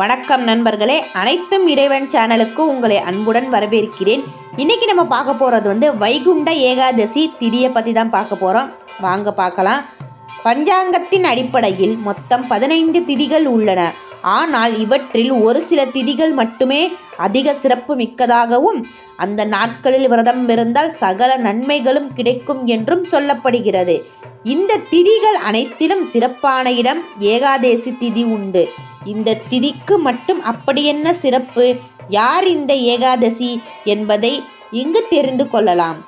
வணக்கம் நண்பர்களே. அனைத்தும் இறைவன் சேனலுக்கு உங்களை அன்புடன் வரவேற்கிறேன். இன்னைக்கு நம்ம பார்க்க போகிறது வந்து வைகுண்ட ஏகாதசி திதியை பற்றி தான் பார்க்க போகிறோம் வாங்க பார்க்கலாம். பஞ்சாங்கத்தின் அடிப்படையில் மொத்தம் பதினைந்து திதிகள் உள்ளன. ஆனால் இவற்றில் ஒரு சில திதிகள் மட்டுமே அதிக சிறப்பு மிக்கதாகவும் அந்த நாட்களில் விரதம் இருந்தால் சகல நன்மைகளும் கிடைக்கும் என்றும் சொல்லப்படுகிறது. இந்த திதிகள் அனைத்திலும் சிறப்பான இடம் ஏகாதேசி திதி உண்டு. இந்த திதிக்கு மட்டும் அப்படியென்ன சிறப்பு? யார் இந்த ஏகாதசி என்பதை இங்கு தெரிந்து கொள்ளலாம்.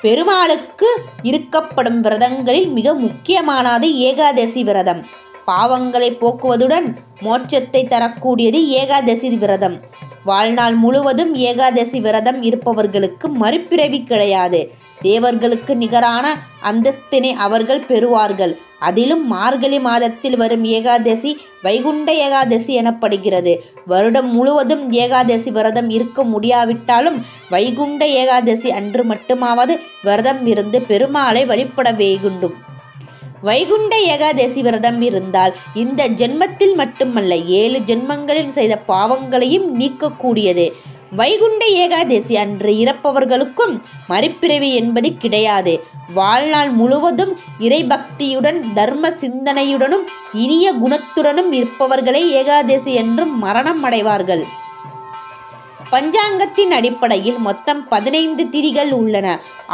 பெருமாளுக்கு இருக்கப்படும் விரதங்களில் மிக முக்கியமானது ஏகாதசி விரதம். பாவங்களை போக்குவதுடன் மோட்சத்தை தரக்கூடியது ஏகாதசி விரதம். வாழ்நாள் முழுவதும் ஏகாதசி விரதம் இருப்பவர்களுக்கு மறுபிறவி கிடையாது. தேவர்களுக்கு நிகரான அந்தஸ்தினை அவர்கள் பெறுவார்கள். அதிலும் மார்கழி மாதத்தில் வரும் ஏகாதசி வைகுண்ட ஏகாதசி எனப்படுகிறது. வருடம் முழுவதும் ஏகாதசி விரதம் இருக்க முடியாவிட்டாலும் வைகுண்ட ஏகாதசி அன்று மட்டுமாவது விரதம் இருந்து பெருமாளை வழிபட வேகுண்டும். வைகுண்ட ஏகாதசி விரதம் இருந்தால் இந்த ஜென்மத்தில் மட்டுமல்ல ஏழு ஜென்மங்களில் செய்த பாவங்களையும் நீக்கக்கூடியது. வைகுண்ட ஏகாதசி அன்று இறப்பவர்களுக்கும் மறுப்பிறவி என்பது கிடையாது. வாழ்நாள் முழுவதும் இறைபக்தியுடன் தர்ம சிந்தனையுடனும் இனிய குணத்துடனும் இருப்பவர்களே ஏகாதசி என்றும் மரணம் அடைவார்கள் பஞ்சாங்கத்தின் அடிப்படையில் மொத்தம் பதினைந்து திதிகள் உள்ளன.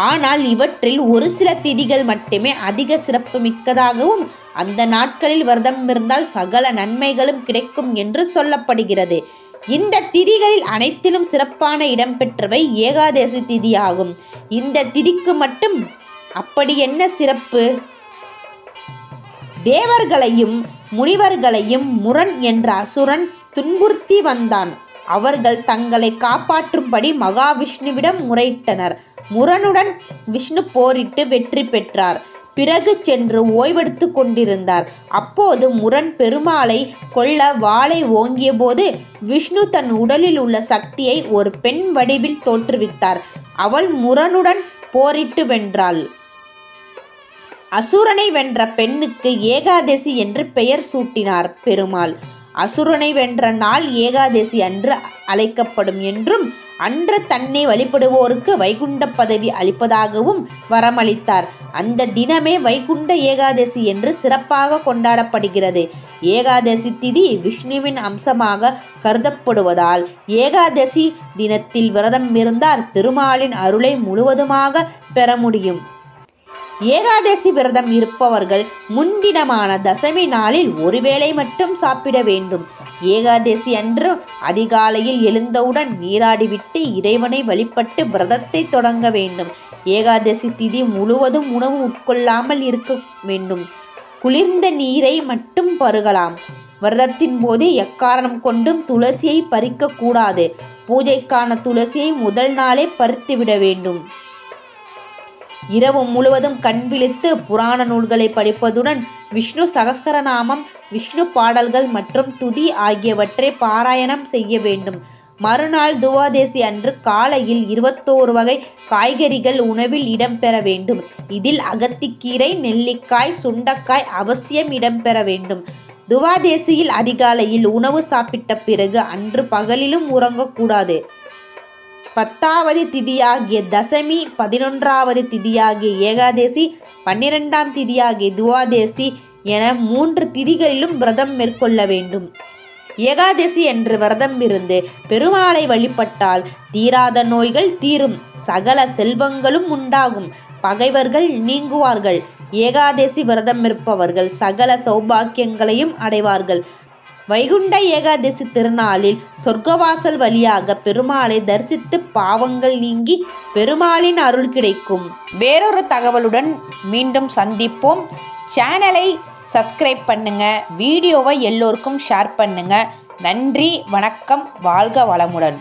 ஆனால் இவற்றில் ஒரு சில திதிகள் மட்டுமே அதிக சிறப்பு மிக்கதாகவும் அந்த நாட்களில் விரதம் இருந்தால் சகல நன்மைகளும் கிடைக்கும் என்று சொல்லப்படுகிறது. இந்த திதிகளில் அனைத்திலும் சிறப்பான இடம்பெற்றவை ஏகாதசி திதியாகும். இந்த திதிக்கு மட்டும் அப்படி என்ன சிறப்பு? தேவர்களையும் முனிவர்களையும் முரண் என்ற அசுரன் துன்புறுத்தி வந்தான். அவர்கள் தங்களை காப்பாற்றும்படி மகாவிஷ்ணுவிடம் முறையிட்டனர். முரனுடன் விஷ்ணு போரிட்டு வெற்றி பெற்றார். பிறகு சென்று ஓய்வெடுத்து கொண்டிருந்தார். அப்போது முரண் பெருமாளை கொல்ல வாளை ஓங்கியபோது விஷ்ணு தன் உடலில் உள்ள சக்தியை ஒரு பெண் வடிவில் தோற்றுவித்தார். அவள் முரனுடன் போரிட்டு வென்றாள். அசுரனை வென்ற பெண்ணுக்கு ஏகாதசி என்று பெயர் சூட்டினார் பெருமாள். அசுரனை வென்ற நாள் ஏகாதசி அன்று அழைக்கப்படும் என்றும் அன்று தன்னை வழிபடுவோருக்கு வைகுண்ட பதவி அளிப்பதாகவும் வரமளித்தார். அந்த தினமே வைகுண்ட ஏகாதசி என்று சிறப்பாக கொண்டாடப்படுகிறது. ஏகாதசி திதி விஷ்ணுவின் அம்சமாக கருதப்படுவதால் ஏகாதசி தினத்தில் விரதம் இருந்தால் திருமாலின் அருளை முழுவதுமாக பெற முடியும். ஏகாதசி விரதம் இருப்பவர்கள் முன்தினமான தசமி நாளில் ஒருவேளை மட்டும் சாப்பிட வேண்டும். ஏகாதசி அன்று அதிகாலையில் எழுந்தவுடன் நீராடிவிட்டு இறைவனை வழிபட்டு விரதத்தை தொடங்க வேண்டும். ஏகாதசி திதி முழுவதும் உணவு உட்கொள்ளாமல் இருக்க வேண்டும். குளிர்ந்த நீரை மட்டும் பருகலாம். விரதத்தின் போது எக்காரணம் கொண்டும் துளசியை பறிக்கக்கூடாது. பூஜைக்கான துளசியை முதல் நாளே பறித்துவிட வேண்டும். இரவு முழுவதும் கண் விழித்து புராண நூல்களை படிப்பதுடன் விஷ்ணு சகஸ்கரநாமம் விஷ்ணு பாடல்கள் மற்றும் துதி ஆகியவற்றை பாராயணம் செய்ய வேண்டும். மறுநாள் துவாதேசி அன்று காலையில் இருபத்தோரு வகை காய்கறிகள் உணவில் இடம்பெற வேண்டும். இதில் அகத்திக்கீரை நெல்லிக்காய் சுண்டக்காய் அவசியம் இடம்பெற வேண்டும். துவாதேசியில் அதிகாலையில் உணவு சாப்பிட்ட பிறகு அன்று பகலிலும் உறங்கக்கூடாது. பத்தாவது திதியாகிய தசமி பதினொன்றாவது திதியாகிய ஏகாதேசி பன்னிரெண்டாம் திதியாகிய துவாதேசி என மூன்று திதிகளிலும் விரதம் மேற்கொள்ள வேண்டும். ஏகாதசி என்று விரதம் இருந்து பெருமாளை வழிபட்டால் தீராத நோய்கள் தீரும். சகல செல்வங்களும் உண்டாகும். பகைவர்கள் நீங்குவார்கள். ஏகாதசி விரதம் இருப்பவர்கள் சகல சௌபாக்கியங்களையும் அடைவார்கள். வைகுண்ட ஏகாதசி திருநாளில் சொர்க்கவாசல் வழியாக பெருமாளை தரிசித்து பாவங்கள் நீங்கி பெருமாளின் அருள் கிடைக்கும். வேறொரு தகவலுடன் மீண்டும் சந்திப்போம். சேனலை சப்ஸ்கிரைப் பண்ணுங்க. வீடியோவை எல்லோருக்கும் ஷேர் பண்ணுங்க. நன்றி வணக்கம் வாழ்க வளமுடன்.